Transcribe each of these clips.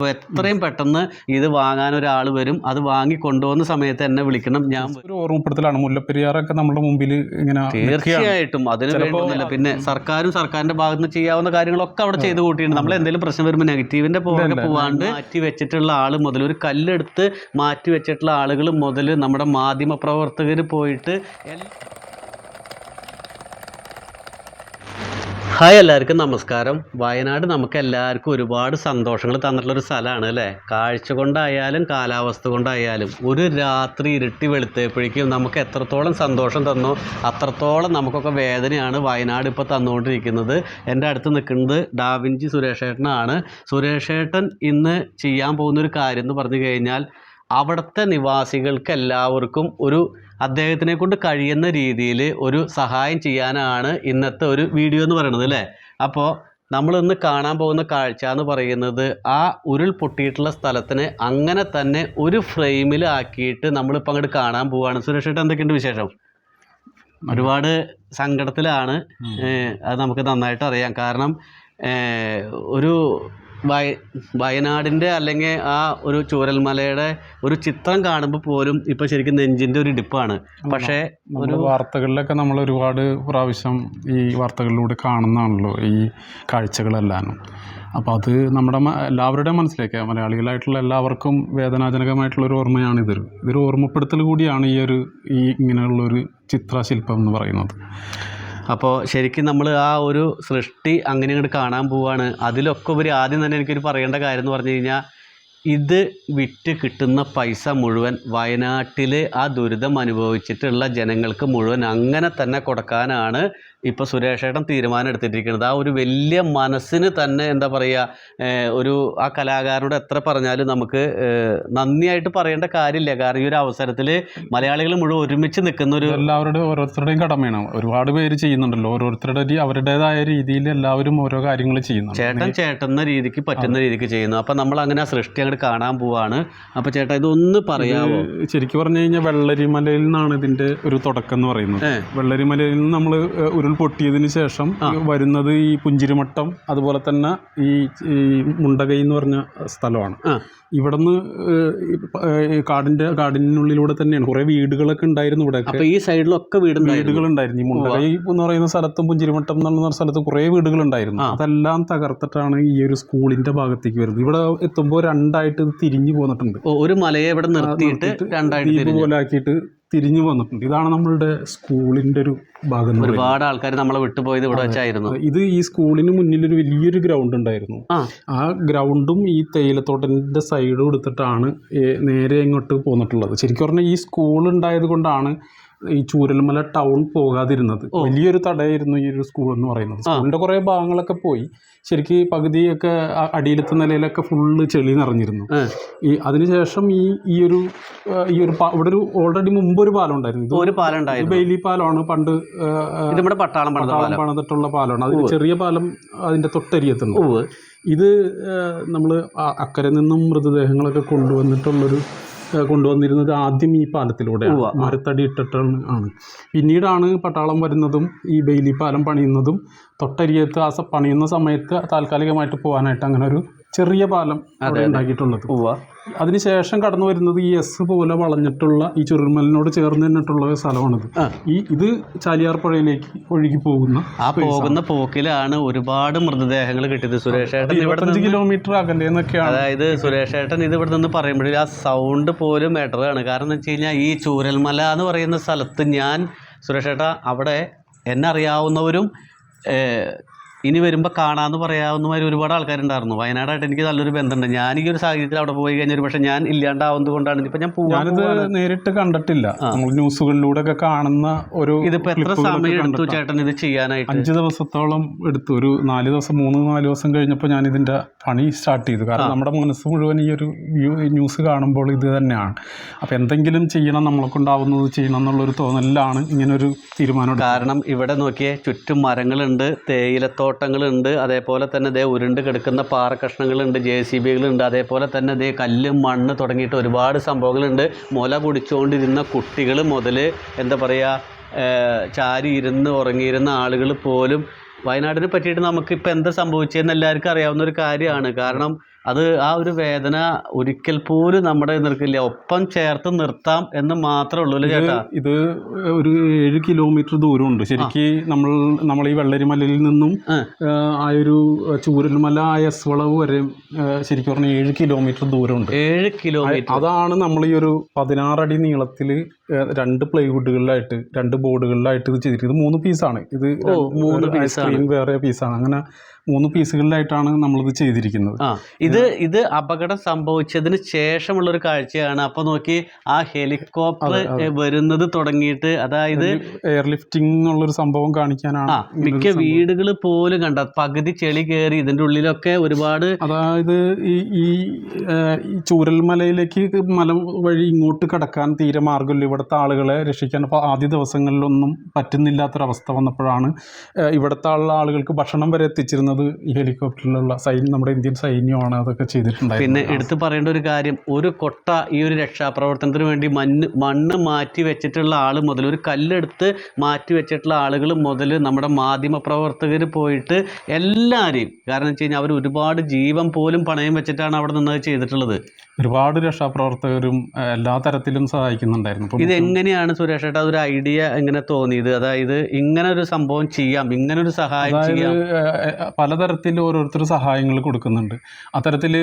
അപ്പോൾ എത്രയും പെട്ടെന്ന് ഇത് വാങ്ങാൻ ഒരാൾ വരും അത് വാങ്ങി കൊണ്ടുപോകുന്ന സമയത്ത് എന്നെ വിളിക്കണം. ഞാൻ. ഒരു ഓർമ്മപ്പെടുത്തലാണ്. മുല്ലപ്പെരിയാറൊക്കെ നമ്മുടെ മുമ്പിൽ ഇങ്ങനെ. തീർച്ചയായിട്ടും. അതിന് വേണ്ടിയൊന്നുമില്ല പിന്നെ സർക്കാരും സർക്കാരിന്റെ ഭാഗത്ത് നിന്ന് ചെയ്യാവുന്ന കാര്യങ്ങളൊക്കെ അവിടെ ചെയ്ത് കൂട്ടിയിട്ടുണ്ട്. നമ്മൾ എന്തെങ്കിലും പ്രശ്നം വരുമ്പോൾ നെഗറ്റീവിന്റെ പുറകെ പോവാണ്ട് മാറ്റി വെച്ചിട്ടുള്ള ആൾ മുതൽ ഒരു കല്ലെടുത്ത് മാറ്റി വെച്ചിട്ടുള്ള ആളുകൾ മുതൽ നമ്മുടെ മാധ്യമ പ്രവർത്തകർ പോയിട്ട് ഹായ് എല്ലാവർക്കും നമസ്കാരം. വയനാട് നമുക്ക് എല്ലാവർക്കും ഒരുപാട് സന്തോഷങ്ങൾ തന്നിട്ടുള്ള ഒരു സ്ഥലമാണ് അല്ലേ? കാഴ്ച കൊണ്ടായാലും കാലാവസ്ഥ കൊണ്ടായാലും ഒരു രാത്രി ഇരുട്ടി വെളുത്തപ്പോഴേക്കും നമുക്ക് എത്രത്തോളം സന്തോഷം തന്നോ അത്രത്തോളം നമുക്കൊക്കെ വേദനയാണ് വയനാട് ഇപ്പോൾ തന്നുകൊണ്ടിരിക്കുന്നത്. എന്റെ അടുത്ത് നിൽക്കുന്നത് ഡാവിഞ്ചി സുരേഷേട്ടനാണ്. സുരേഷേട്ടൻ ഇന്ന് ചെയ്യാൻ പോകുന്നൊരു കാര്യം എന്ന് പറഞ്ഞു കഴിഞ്ഞാൽ അവിടുത്തെ നിവാസികൾക്ക് എല്ലാവർക്കും ഒരു അദ്ദേഹത്തിനെ കൊണ്ട് കഴിയുന്ന രീതിയിൽ ഒരു സഹായം ചെയ്യാനാണ് ഇന്നത്തെ ഒരു വീഡിയോ എന്ന് പറയുന്നത് അല്ലേ? അപ്പോൾ നമ്മളിന്ന് കാണാൻ പോകുന്ന കാഴ്ച എന്ന് പറയുന്നത് ആ ഉരുൾ പൊട്ടിയിട്ടുള്ള സ്ഥലത്തിനെ അങ്ങനെ തന്നെ ഒരു ഫ്രെയിമിൽ ഫ്രെയിമിലാക്കിയിട്ട് നമ്മളിപ്പോൾ അങ്ങോട്ട് കാണാൻ പോവുകയാണ് സുരക്ഷിട്ട് എന്തൊക്കെയുണ്ട് വിശേഷം? ഒരുപാട് സങ്കടത്തിലാണ്. അത് നമുക്ക് നന്നായിട്ട് അറിയാം. കാരണം ഒരു വയനാടിന്റെ അല്ലെങ്കിൽ ആ ഒരു ചൂരൽമലയുടെ ഒരു ചിത്രം കാണുമ്പോൾ പോലും ഇപ്പോൾ ശരിക്കും നെഞ്ചിന്റെ ഒരു ഇടിപ്പാണ്. പക്ഷേ ഒരു വാർത്തകളിലൊക്കെ നമ്മൾ ഒരുപാട് പ്രാവശ്യം ഈ വാർത്തകളിലൂടെ കാണുന്നതാണല്ലോ ഈ കാഴ്ചകളെല്ലാം അപ്പോൾ അത് നമ്മുടെ എല്ലാവരുടെയും മനസ്സിലേക്ക് മലയാളികളായിട്ടുള്ള എല്ലാവർക്കും വേദനാജനകമായിട്ടുള്ള ഒരു ഓർമ്മയാണ് ഇതൊരു ഇതൊരു ഓർമ്മപ്പെടുത്തൽ കൂടിയാണ് ഈ ഒരു ഈ ഇങ്ങനെയുള്ളൊരു ചിത്രശില്പം എന്ന് പറയുന്നത്. അപ്പോൾ ശരിക്കും നമ്മൾ ആ ഒരു സൃഷ്ടി അങ്ങനെ ഇങ്ങോട്ട് കാണാൻ പോവാണ്. അതിലൊക്കെ ഒരു ആദ്യം തന്നെ എനിക്കൊരു പറയേണ്ട കാര്യം എന്ന് പറഞ്ഞു കഴിഞ്ഞാൽ ഇത് വിറ്റ് കിട്ടുന്ന പൈസ മുഴുവൻ വയനാട്ടിൽ ആ ദുരിതം അനുഭവിച്ചിട്ടുള്ള ജനങ്ങൾക്ക് മുഴുവൻ അങ്ങനെ തന്നെ കൊടുക്കാനാണ് ഇപ്പോൾ സുരേഷേട്ടൻ തീരുമാനം എടുത്തിട്ടിരിക്കുന്നത്. ആ ഒരു വലിയ മനസ്സിന് തന്നെ എന്താ പറയുക ഒരു ആ കലാകാരനോട് എത്ര പറഞ്ഞാലും നമുക്ക് നന്ദിയായിട്ട് പറയേണ്ട കാര്യമില്ല. കാരണം ഈ ഒരു അവസരത്തിൽ മലയാളികൾ മുഴുവൻ ഒരുമിച്ച് നിൽക്കുന്ന ഒരു എല്ലാവരുടെയും ഓരോരുത്തരുടെയും കടമയാണ്. ഒരുപാട് പേര് ചെയ്യുന്നുണ്ടല്ലോ. ഓരോരുത്തരുടെ അവരുടേതായ രീതിയിൽ എല്ലാവരും ഓരോ കാര്യങ്ങൾ ചെയ്യുന്നു ചേട്ടൻ ചേട്ടന്ന രീതിക്ക് പറ്റുന്ന രീതിക്ക് ചെയ്യുന്നു. അപ്പം നമ്മൾ അങ്ങനെ ആ സൃഷ്ടി അങ്ങോട്ട് കാണാൻ പോവാണ്. അപ്പോൾ ചേട്ടാ ഇതൊന്ന് പറയാമോ ശരിക്കും പറഞ്ഞു കഴിഞ്ഞാൽ വെള്ളരിമലയിൽ നിന്നാണ് ഇതിന്റെ ഒരു തുടക്കം എന്ന് പറയുന്നത്. വെള്ളരിമലയിൽ നിന്ന് നമ്മൾ ഉരുൾ പൊട്ടിയതിന് ശേഷം വരുന്നത് ഈ പുഞ്ചിരിമട്ടം അതുപോലെ തന്നെ ഈ മുണ്ടകൈ എന്ന് പറഞ്ഞ സ്ഥലമാണ്. ഇവിടുന്ന് കാടിന്റെ കാടിനുള്ളിലൂടെ തന്നെയാണ്. കുറെ വീടുകളൊക്കെ ഉണ്ടായിരുന്നു ഇവിടെ ഈ സൈഡിലൊക്കെ വീടുകൾ ഉണ്ടായിരുന്നു ഈ മുണ്ടകൈ എന്ന് പറയുന്ന സ്ഥലത്തും പുഞ്ചിരിമട്ടം എന്ന് പറയുന്ന സ്ഥലത്തും കുറേ വീടുകൾ ഉണ്ടായിരുന്നു അതെല്ലാം തകർത്തിട്ടാണ് ഈ ഒരു സ്കൂളിന്റെ ഭാഗത്തേക്ക് വരുന്നത്. ഇവിടെ എത്തുമ്പോൾ രണ്ടായിട്ട് ഇത് തിരിഞ്ഞു പോന്നിട്ടുണ്ട്. ഒരു മലയെ ഇവിടെ നിർത്തിയിട്ട് രണ്ടായിട്ട് പോലെ ആക്കിയിട്ട് തിരിഞ്ഞു വന്നിട്ടുണ്ട്. ഇതാണ് നമ്മളുടെ സ്കൂളിന്റെ ഒരു ഭാഗം ഒരുപാട് ആൾക്കാർ നമ്മളെ വിട്ടുപോയത് ഇവിടെ വെച്ചായിരുന്നു. ഇത് ഈ സ്കൂളിന് മുന്നിൽ ഒരു വലിയൊരു ഗ്രൗണ്ട് ഉണ്ടായിരുന്നു. ആ. ഗ്രൗണ്ടും ഈ തേയിലത്തോട്ടത്തിന്റെ സൈഡും എടുത്തിട്ടാണ് നേരെ ഇങ്ങോട്ട് പോന്നിട്ടുള്ളത്. ശരിക്കും പറഞ്ഞാൽ ഈ സ്കൂൾ ഉണ്ടായത് കൊണ്ടാണ് ഈ ചൂരൽമല ടൗൺ പോകാതിരുന്നത്. വലിയൊരു തടയായിരുന്നു ഈ ഒരു സ്കൂൾ എന്ന് പറയുന്നത്. സ്കൂളിന്റെ കുറെ ഭാഗങ്ങളൊക്കെ പോയി. ശരിക്കും ഈ പകുതിയൊക്കെ അടിയിലത്തെ നിലയിലൊക്കെ ഫുള്ള് ചെളി നിറഞ്ഞിരുന്നു. ഈ അതിനുശേഷം ഈ ഈ ഒരു ഈ ഒരു ഇവിടെ ഒരു ഓൾറെഡി മുമ്പ് ഒരു പാലം ഉണ്ടായിരുന്നു. ഒരു പാലം ഉണ്ടായിരുന്നു. ബെയിലി പാലമാണ്. പണ്ട് നമ്മുടെ പട്ടാളം പട്ടാളം പണിതിട്ടുള്ള പാലമാണ്. അതിന് ചെറിയ പാലം അതിന്റെ തൊട്ടരിയത്തുണ്ട് ഇത് നമ്മൾ അക്കരെ നിന്നും മൃതദേഹങ്ങളൊക്കെ കൊണ്ടുവന്നിട്ടുള്ളൊരു കൊണ്ടുവന്നിരുന്നത് ആദ്യം ഈ പാലത്തിലൂടെ. മരത്തടി ഇട്ടിട്ടാണ്. ആണ്. പിന്നീടാണ് പട്ടാളം വരുന്നതും ഈ ബെയിലി പാലം പണിയുന്നതും തൊട്ടരിയത്ത് ആ പണിയുന്ന സമയത്ത് താൽക്കാലികമായിട്ട് പോകാനായിട്ട് അങ്ങനെ ഒരു ചെറിയ പാലം ഉണ്ടാക്കിയിട്ടുള്ളത്. അതിനുശേഷം കടന്നു വരുന്നത് ഈ എസ് പോലെ വളഞ്ഞിട്ടുള്ള ഈ ചുരുൾമലിനോട് ചേർന്ന് നിന്നിട്ടുള്ള ഒരു സ്ഥലമാണിത്. ഈ ഇത് ചാലിയാർ പുഴയിലേക്ക് ഒഴുകി പോകുന്ന ആ പോകുന്ന പോക്കിലാണ് ഒരുപാട് മൃതദേഹങ്ങൾ കിട്ടിയത്. സുരേഷ് ഏട്ടൻ ഇവിടെ കിലോമീറ്റർ അകലെ അതായത് സുരേഷ് ഏട്ടൻ ഇത് ഇവിടെ നിന്ന് പറയുമ്പോഴേ ആ സൗണ്ട് പോലും ഇടറാണ് കാരണം എന്ന് വെച്ച് കഴിഞ്ഞാൽ ഈ ചൂരൽമല എന്ന് പറയുന്ന സ്ഥലത്ത് ഞാൻ സുരേഷ് ഏട്ടാ അവിടെ എന്നെ അറിയാവുന്നവരും ഏഹ്, ഇനി വരുമ്പോൾ കാണാമെന്ന് പറയാവുന്നവർ ഒരുപാട് ആൾക്കാരുണ്ടായിരുന്നു. വയനാടായിട്ട് എനിക്ക് നല്ലൊരു ബന്ധമുണ്ട്. ഞാൻ ഈ ഒരു സാഹചര്യത്തിൽ അവിടെ പോയി കഴിഞ്ഞാൽ ഒരു പക്ഷേ ഞാൻ ഇല്ലാണ്ടാവുന്നത് കൊണ്ടാണ് ഇപ്പം ഞാൻ ഞാനിത് നേരിട്ട് കണ്ടിട്ടില്ല. നമ്മൾ ന്യൂസുകളിലൂടെ ഒക്കെ കാണുന്ന ഒരു ഇതിപ്പോൾ എത്ര സമയം എടുത്തു ചേട്ടൻ ഇത് ചെയ്യാനായിട്ട്? അഞ്ച് ദിവസത്തോളം എടുത്തു. ഒരു നാല് ദിവസം മൂന്ന് നാല് ദിവസം കഴിഞ്ഞപ്പോൾ ഞാൻ ഇതിന്റെ പണി സ്റ്റാർട്ട് ചെയ്തു. കാരണം നമ്മുടെ മനസ്സ് മുഴുവൻ ഈ ഒരു ന്യൂസ് കാണുമ്പോൾ ഇത് തന്നെയാണ്. അപ്പോൾ എന്തെങ്കിലും ചെയ്യണം നമ്മളെ കൊണ്ടാവുന്നത് ചെയ്യണം എന്നുള്ളൊരു തോന്നലിലാണ് ഇങ്ങനൊരു തീരുമാനം. കാരണം ഇവിടെ നോക്കിയേ ചുറ്റും മരങ്ങളുണ്ട് തേയിലത്തോട്ടങ്ങളുണ്ട് അതേപോലെ തന്നെ ദേ ഉരുണ്ട് കിടക്കുന്ന പാറ കഷ്ണങ്ങളുണ്ട് ജെ സി ബികളുണ്ട് അതേപോലെ തന്നെ ദേ കല്ല് മണ്ണ് തുടങ്ങിയിട്ട് ഒരുപാട് സംഭവങ്ങളുണ്ട്. മുല കുടിച്ചുകൊണ്ടിരുന്ന കുട്ടികൾ മുതൽ എന്താ പറയുക ചാരി ഇരുന്ന് ഉറങ്ങിയിരുന്ന ആളുകൾ പോലും വയനാടിനെ പറ്റിയിട്ട് നമുക്കിപ്പോൾ എന്താ സംഭവിച്ചതെന്ന് എല്ലാവർക്കും അറിയാവുന്ന ഒരു കാര്യമാണ്. കാരണം അത് ആ ഒരു വേദന ഒരിക്കൽ പോലും നമ്മുടെ നിൽക്കില്ല ഒപ്പം ചേർത്ത് നിർത്താം എന്ന് മാത്രമേ ഉള്ളൂ അല്ലേ ചേട്ടാ? ഇത് ഒരു ഏഴ് കിലോമീറ്റർ ദൂരമുണ്ട്. ശരിക്ക് നമ്മൾ നമ്മൾ ഈ വെള്ളരിമലയിൽ നിന്നും ആ. ഒരു ചൂരൽമല ആ എസ് വളവ് വരെ ശരിക്കും പറഞ്ഞാൽ ഏഴ് കിലോമീറ്റർ ദൂരമുണ്ട്. ഏഴ് കിലോമീറ്റർ. അതാണ് നമ്മൾ ഈ ഒരു പതിനാറടി നീളത്തിൽ രണ്ട് പ്ലൈവുഡുകളിലായിട്ട് രണ്ട് ബോർഡുകളിലായിട്ട് ഇത് ചെയ്തിരിക്കുന്നത്. ഇത് മൂന്ന് പീസാണ്. ഇത് മൂന്ന് piece വേറെ പീസാണ്. അങ്ങനെ മൂന്ന് പീസുകളിലായിട്ടാണ് നമ്മളിത് ചെയ്തിരിക്കുന്നത്. ആ ഇത് ഇത് അപകടം സംഭവിച്ചതിന് ശേഷമുള്ള ഒരു കാഴ്ചയാണ്. അപ്പൊ നോക്കി ആ ഹെലികോപ്റ്റർ വരുന്നത് തുടങ്ങിയിട്ട് അതായത് എയർ ലിഫ്റ്റിംഗ് എന്നുള്ളൊരു സംഭവം കാണിക്കാനാണ് മിക്ക വീടുകൾ പോലും കണ്ട പകുതി ചെളി കയറി ഇതിന്റെ ഉള്ളിലൊക്കെ ഒരുപാട് അതായത് ഈ ഈ ചൂരൽമലയിലേക്ക് മല വഴി ഇങ്ങോട്ട് കടക്കാൻ തീരെ മാർഗമില്ല ഇവിടുത്തെ ആളുകളെ രക്ഷിക്കാൻ അപ്പോൾ ആദ്യ ദിവസങ്ങളിലൊന്നും പറ്റുന്നില്ലാത്തൊരവസ്ഥ വന്നപ്പോഴാണ് ഇവിടുത്തെ ആളുകൾക്ക് ഭക്ഷണം വരെ എത്തിച്ചിരുന്നത്. ഈ ഹെലികോപ്റ്ററിലുള്ള സൈന്യം നമ്മുടെ ഇന്ത്യൻ സൈന്യമാണ് അതൊക്കെ പിന്നെ എടുത്തു പറയേണ്ട ഒരു കാര്യം ഒരു കൊട്ട ഈ ഒരു രക്ഷാപ്രവർത്തനത്തിന് വേണ്ടി മണ്ണ് മണ്ണ് മാറ്റി വെച്ചിട്ടുള്ള ആൾ മുതൽ ഒരു കല്ലെടുത്ത് മാറ്റി വെച്ചിട്ടുള്ള ആളുകൾ മുതൽ നമ്മുടെ മാധ്യമ പ്രവർത്തകർ പോയിട്ട് എല്ലാവരെയും കാരണം വെച്ച് കഴിഞ്ഞാൽ അവർ ഒരുപാട് ജീവൻ പോലും പണയം വെച്ചിട്ടാണ് അവിടെ നിന്ന് ചെയ്തിട്ടുള്ളത്. ഒരുപാട് രക്ഷാപ്രവർത്തകരും എല്ലാ തരത്തിലും സഹായിക്കുന്നുണ്ടായിരുന്നു. ഇത് എങ്ങനെയാണ് സുരേഷ് ഏട്ടാ ഒരു ഐഡിയ എങ്ങനെ തോന്നിയത്? അതായത് ഇങ്ങനെ ഒരു സംഭവം ചെയ്യാം ഇങ്ങനെ ഒരു സഹായം ചെയ്യാം. പലതരത്തിൽ ഓരോരുത്തർ സഹായങ്ങൾ കൊടുക്കുന്നുണ്ട്. അത്തരത്തിൽ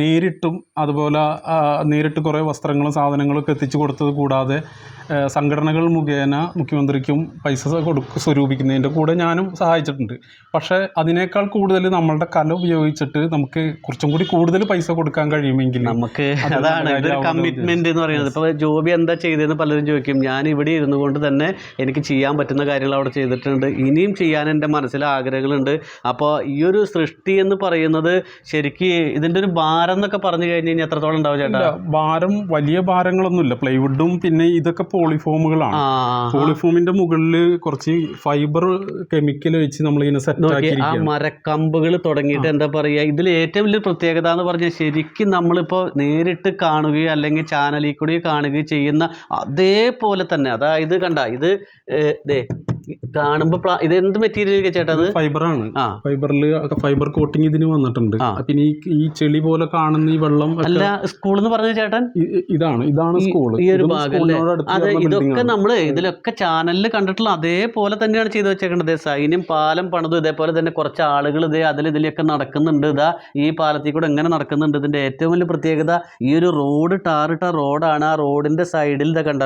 നേരിട്ടും അതുപോലെ നേരിട്ട് കുറേ വസ്ത്രങ്ങളും സാധനങ്ങളും ഒക്കെ എത്തിച്ചു കൊടുത്തത് കൂടാതെ സംഘടനകൾ മുഖേന മുഖ്യമന്ത്രിക്കും പൈസ കൊടുക്ക സ്വരൂപിക്കുന്നതിന്റെ കൂടെ ഞാനും സഹായിച്ചിട്ടുണ്ട്. പക്ഷേ അതിനേക്കാൾ കൂടുതൽ നമ്മളുടെ കല ഉപയോഗിച്ചിട്ട് നമുക്ക് കുറച്ചും കൂടി കൂടുതൽ പൈസ കൊടുക്കാൻ കഴിയുമെങ്കിൽ നമുക്ക് അതാണ് കമ്മിറ്റ്മെന്റ് എന്ന് പറയുന്നത്. ഇപ്പോൾ ജോബി എന്താ ചെയ്തതെന്ന് പലരും ചോദിക്കും. ഞാൻ ഇവിടെ ഇരുന്നു കൊണ്ട് തന്നെ എനിക്ക് ചെയ്യാൻ പറ്റുന്ന കാര്യങ്ങൾ അവിടെ ചെയ്തിട്ടുണ്ട്. ഇനിയും ചെയ്യാൻ എന്റെ മനസ്സിൽ ആഗ്രഹങ്ങളുണ്ട്. അപ്പോൾ ഈ ഒരു സൃഷ്ടി എന്ന് പറയുന്നത് ശരിക്ക് ഇതിന്റെ ഒരു ഭാരം എന്നൊക്കെ പറഞ്ഞു കഴിഞ്ഞ് കഴിഞ്ഞാൽ എത്രത്തോളം ഉണ്ടാവും ചേട്ടാ? ഭാരം വലിയ ഭാരങ്ങളൊന്നുമില്ല. പ്ലൈവുഡും പിന്നെ ഇതൊക്കെ പോളിഫോമുകളാണ് പോളിഫോമിന്റെ മുകളിൽ കുറച്ച് ഫൈബർ കെമിക്കൽ വെച്ച് നമ്മൾ ഇങ്ങനെ സെറ്റ് ആ മരക്കമ്പുകൾ തുടങ്ങിയിട്ട് എന്താ പറയുക ഇതിൽ ഏറ്റവും വലിയ പ്രത്യേകത എന്ന് പറഞ്ഞാൽ ശരിക്കും നമ്മളിപ്പോൾ നേരിട്ട് കാണുകയോ അല്ലെങ്കിൽ ചാനലിൽ കൂടി കാണുകയോ ചെയ്യുന്ന അതേപോലെ തന്നെ അതായത് കണ്ട ഇത് ദേ കാണുമ്പോൾ ഇത് എന്ത് മെറ്റീരിയൽ ചേട്ടാ ഫൈബറാണ് ഫൈബറിൽ ഫൈബർ കോട്ടിങ് ഇതിന് വന്നിട്ടുണ്ട്. പിന്നെ ഈ ഈ ചെളി പോലെ കാണുന്ന ഈ വെള്ളം അല്ല സ്കൂൾ എന്ന് പറഞ്ഞ ചേട്ടൻ? ഇതാണ്. ഇതാണ് സ്കൂൾ ഈ ഒരു ഭാഗം? അതെ ഇതൊക്കെ നമ്മൾ ഇതിലൊക്കെ ചാനലിൽ കണ്ടിട്ടുള്ള അതേപോലെ തന്നെയാണ് ചെയ്തു വെച്ചേക്കേണ്ടത് സൈന്യം പാലം പണിതും ഇതേപോലെ തന്നെ കുറച്ച് ആളുകൾ ഇതേ അതിൽ ഇതിലൊക്കെ നടക്കുന്നുണ്ട്. ഇതാ ഈ പാലത്തിൽ കൂടെ എങ്ങനെ നടക്കുന്നുണ്ട്? ഇതിന്റെ ഏറ്റവും വലിയ പ്രത്യേകത ഈ ഒരു റോഡ് ടാറിട്ട റോഡാണ് ആ റോഡിന്റെ സൈഡിൽ ഇതൊക്കെ കണ്ട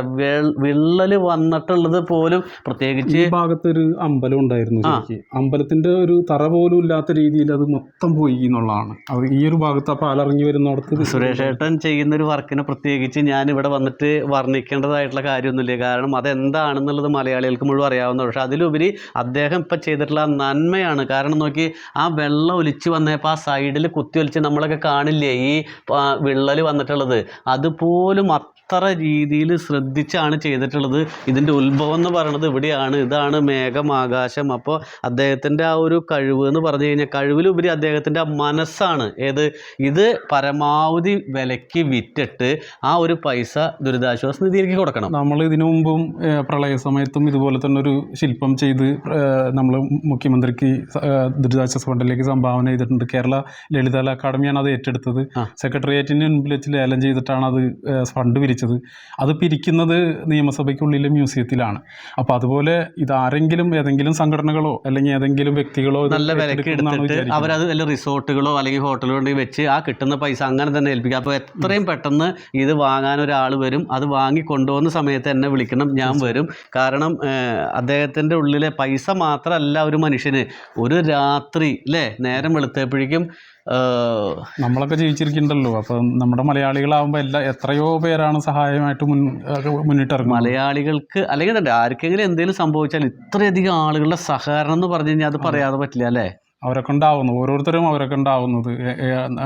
വിള്ളൽ വന്നിട്ടുള്ളത് പോലും പ്രത്യേകിച്ച് ഭാഗത്ത് ഒരു അമ്പലം ഉണ്ടായിരുന്നു ശരിക്ക്. അമ്പലത്തിന്റെ ഒരു തറ പോലും ഇല്ലാത്ത രീതിയിൽ അത് മൊത്തം പോയി എന്നുള്ളതാണ്. അത് ഈ ഒരു ഭാഗത്ത് ആ പാലിറങ്ങി വരുന്നിടത്ത് സുരേഷ് ഏട്ടൻ ചെയ്യുന്ന ഒരു വർക്കിനെ പ്രത്യേകിച്ച് ഞാൻ ഇവിടെ വന്നിട്ട് വർണിക്കേണ്ടതായിട്ടുള്ള കാര്യമൊന്നുമില്ല. കാരണം അതെന്താണെന്നുള്ളത് മലയാളികൾക്ക് മുഴുവൻ അറിയാവുന്ന പക്ഷെ അതിലുപരി അദ്ദേഹം ഇപ്പം ചെയ്തിട്ടുള്ള നന്മയാണ്. കാരണം നോക്കി ആ വെള്ളം ഒലിച്ച് വന്നപ്പോൾ ആ സൈഡിൽ കുത്തി ഒലിച്ച് നമ്മളൊക്കെ കാണില്ലേ ഈ വിള്ളൽ വന്നിട്ടുള്ളത്. അതുപോലും അത്ര രീതിയിൽ ശ്രദ്ധിച്ചാണ് ചെയ്തിട്ടുള്ളത്? ഇതിന്റെ ഉത്ഭവം എന്ന് പറയുന്നത് ഇവിടെയാണ്. ഇതാണ് മേഘം ആകാശം. അപ്പോൾ അദ്ദേഹത്തിന്റെ ആ ഒരു കഴിവ് എന്ന് പറഞ്ഞു കഴിഞ്ഞാൽ കഴിവിലുപരി അദ്ദേഹത്തിന്റെ ആ മനസ്സാണ്. ഏത്? ഇത് പരമാവധി വിലയ്ക്ക് വിറ്റിട്ട് ആ ഒരു പൈസ ദുരിതാശ്വാസ നിധിയിലേക്ക് കൊടുക്കണം. നമ്മൾ ഇതിനു മുമ്പും പ്രളയ സമയത്തും ഇതുപോലെ തന്നെ ഒരു ശില്പം ചെയ്ത് നമ്മൾ മുഖ്യമന്ത്രിക്ക് ദുരിതാശ്വാസ ഫണ്ടിലേക്ക് സംഭാവന ചെയ്തിട്ടുണ്ട്. കേരള ലളിതകല അക്കാദമിയാണ് അത് ഏറ്റെടുത്തത്. സെക്രട്ടേറിയറ്റിന് മുൻപിൽ വെച്ച് ലേലം ചെയ്തിട്ടാണ് അത് ഫണ്ട് പിരിച്ചത് അത് പിരിക്കുന്നത് നിയമസഭയ്ക്കുള്ളിലെ മ്യൂസിയത്തിലാണ്. അപ്പോൾ അതുപോലെ ഇത് ആരെങ്കിലും ഏതെങ്കിലും സംഘടനകളോ അല്ലെങ്കിൽ ഏതെങ്കിലും വ്യക്തികളോ നല്ല വിലക്ക് എടുത്തിട്ട്. അവരത് വല്ല റിസോർട്ടുകളോ അല്ലെങ്കിൽ ഹോട്ടലുകളോ വെച്ച് ആ കിട്ടുന്ന പൈസ അങ്ങനെ തന്നെ ഏൽപ്പിക്കുക അപ്പോൾ എത്രയും പെട്ടെന്ന് ഇത് വാങ്ങാൻ ഒരാൾ വരും. അത് വാങ്ങി കൊണ്ടുപോകുന്ന സമയത്ത് എന്നെ വിളിക്കണം ഞാൻ വരും. കാരണം അദ്ദേഹത്തിന്റെ ഉള്ളിലെ പൈസ മാത്രമല്ല ഒരു മനുഷ്യന്. ഒരു രാത്രി അല്ലേ നേരം വെളുത്തപ്പോഴേക്കും നമ്മളൊക്കെ ജീവിച്ചിരിക്കണ്ടല്ലോ അപ്പം നമ്മുടെ മലയാളികളാവുമ്പോ എല്ലാ എത്രയോ പേരാണ് സഹായമായിട്ട് മുൻ ഏഹ്, മുന്നിട്ടിറങ്ങുന്നത്. മലയാളികൾക്ക് അല്ലെങ്കിൽ ആർക്കെങ്കിലും എന്തെങ്കിലും സംഭവിച്ചാൽ ഇത്രയധികം ആളുകളുടെ സഹകരണം എന്ന് പറഞ്ഞു കഴിഞ്ഞാൽ അത് പറയാതെ പറ്റില്ല അല്ലേ? അവരെ ഉണ്ടാവുന്നത് ഓരോരുത്തരും അവരൊക്കെ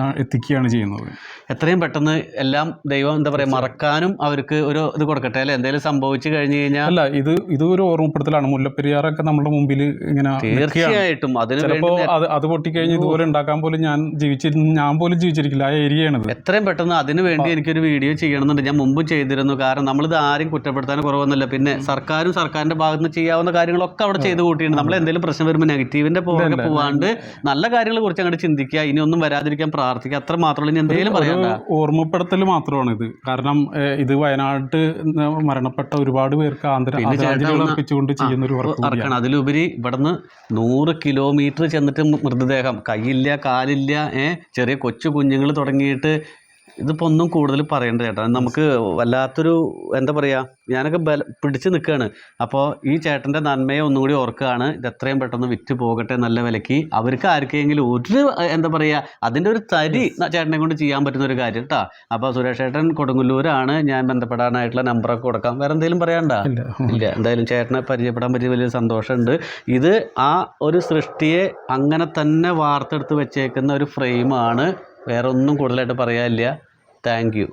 ആ, എത്തിക്കുകയാണ് ചെയ്യുന്നത്. എത്രയും പെട്ടെന്ന് എല്ലാം ദൈവം എന്താ പറയുക മറക്കാനും അവർക്ക് ഒരു ഇത് കൊടുക്കട്ടെ അല്ലെ? എന്തെങ്കിലും സംഭവിച്ചു കഴിഞ്ഞു കഴിഞ്ഞാൽ അല്ല ഇത് ഇത് ഒരു ഓർമ്മപ്പെടുത്തലാണ്. മുല്ലപ്പെരിയാറൊക്കെ നമ്മുടെ മുമ്പിൽ ഇങ്ങനെ തീർച്ചയായിട്ടും. അതിന് ചിലപ്പോൾ അത് അത് പൊട്ടിക്കഴിഞ്ഞ് ഇതുപോലെ ഉണ്ടാക്കാൻ പോലും ഞാൻ ജീവിച്ചിരുന്നു ഞാൻ പോലും ജീവിച്ചിരിക്കില്ല ആ ഏരിയയാണിത്. എത്രയും പെട്ടെന്ന് അതിന് വേണ്ടി എനിക്കൊരു വീഡിയോ ചെയ്യണമെന്നുണ്ട്. ഞാൻ മുമ്പ് ചെയ്തിരുന്നു. കാരണം നമ്മളിത് ആരും കുറ്റപ്പെടുത്താൻ കുറവൊന്നുമില്ല. പിന്നെ സർക്കാരും സർക്കാരിന്റെ ഭാഗത്ത് നിന്ന് ചെയ്യാവുന്ന കാര്യങ്ങളൊക്കെ അവിടെ ചെയ്ത് കൂട്ടിയിട്ടുണ്ട്. നമ്മൾ എന്തെങ്കിലും പ്രശ്നം വരുമ്പോൾ നെഗറ്റീവിന്റെ പുറകെ പോവാണ്ട് നല്ല കാര്യങ്ങളെ കുറിച്ച് അങ്ങോട്ട് ചിന്തിക്കുക. ഇനി ഒന്നും വരാതിരിക്കാൻ പ്രാർത്ഥിക്കുക. അത്ര മാത്രമല്ല ഇനി എന്തെങ്കിലും പറയാം ഓർമ്മപ്പെടുത്തൽ മാത്രമാണ് ഇത് കാരണം ഇത് വയനാട്ട് മരണപ്പെട്ട ഒരുപാട് പേർക്ക് ആന്തര പിന്നെ ചേട്ടാ ആദരാഞ്ജലികൾ ചെയ്യുന്ന ഒരു വർക്ക് അറക്കണം അതിലുപരി ഇവിടുന്ന് നൂറ് കിലോമീറ്റർ ചെന്നിട്ട് മൃതദേഹം. കൈയില്ല കാലില്ല ഏഹ് ചെറിയ കൊച്ചു കുഞ്ഞുങ്ങൾ തുടങ്ങിയിട്ട് ഇതിപ്പോൾ ഒന്നും കൂടുതൽ പറയണ്ട ചേട്ടാ. നമുക്ക് വല്ലാത്തൊരു എന്താ പറയുക ഞാനൊക്കെ ബല പിടിച്ച് നിൽക്കുകയാണ് അപ്പോൾ ഈ ചേട്ടന്റെ നന്മയെ ഒന്നും കൂടി ഓർക്കുകയാണ് ഇത് എത്രയും പെട്ടെന്ന് വിറ്റ് പോകട്ടെ നല്ല വിലയ്ക്ക്. അവർക്ക് ആർക്കെങ്കിലും ഒരു എന്താ പറയുക അതിന്റെ ഒരു തരി ചേട്ടനെ കൊണ്ട് ചെയ്യാൻ പറ്റുന്ന ഒരു കാര്യം കേട്ടോ അപ്പോൾ സുരേഷ് ചേട്ടൻ കൊടുങ്ങല്ലൂരാണ്. ഞാൻ ബന്ധപ്പെടാനായിട്ടുള്ള നമ്പറൊക്കെ കൊടുക്കാം. വേറെ എന്തെങ്കിലും പറയാണ്ട ഇല്ല. ഇല്ല. എന്തായാലും ചേട്ടനെ പരിചയപ്പെടാൻ പറ്റിയ വലിയ സന്തോഷമുണ്ട്. ഇത് ആ ഒരു സൃഷ്ടിയെ അങ്ങനെ തന്നെ വാർത്തെടുത്ത് വെച്ചേക്കുന്ന ഒരു ഫ്രെയിമാണ് വേറെ ഒന്നും കൂടുതലായിട്ട് പറയാനില്ല. Thank you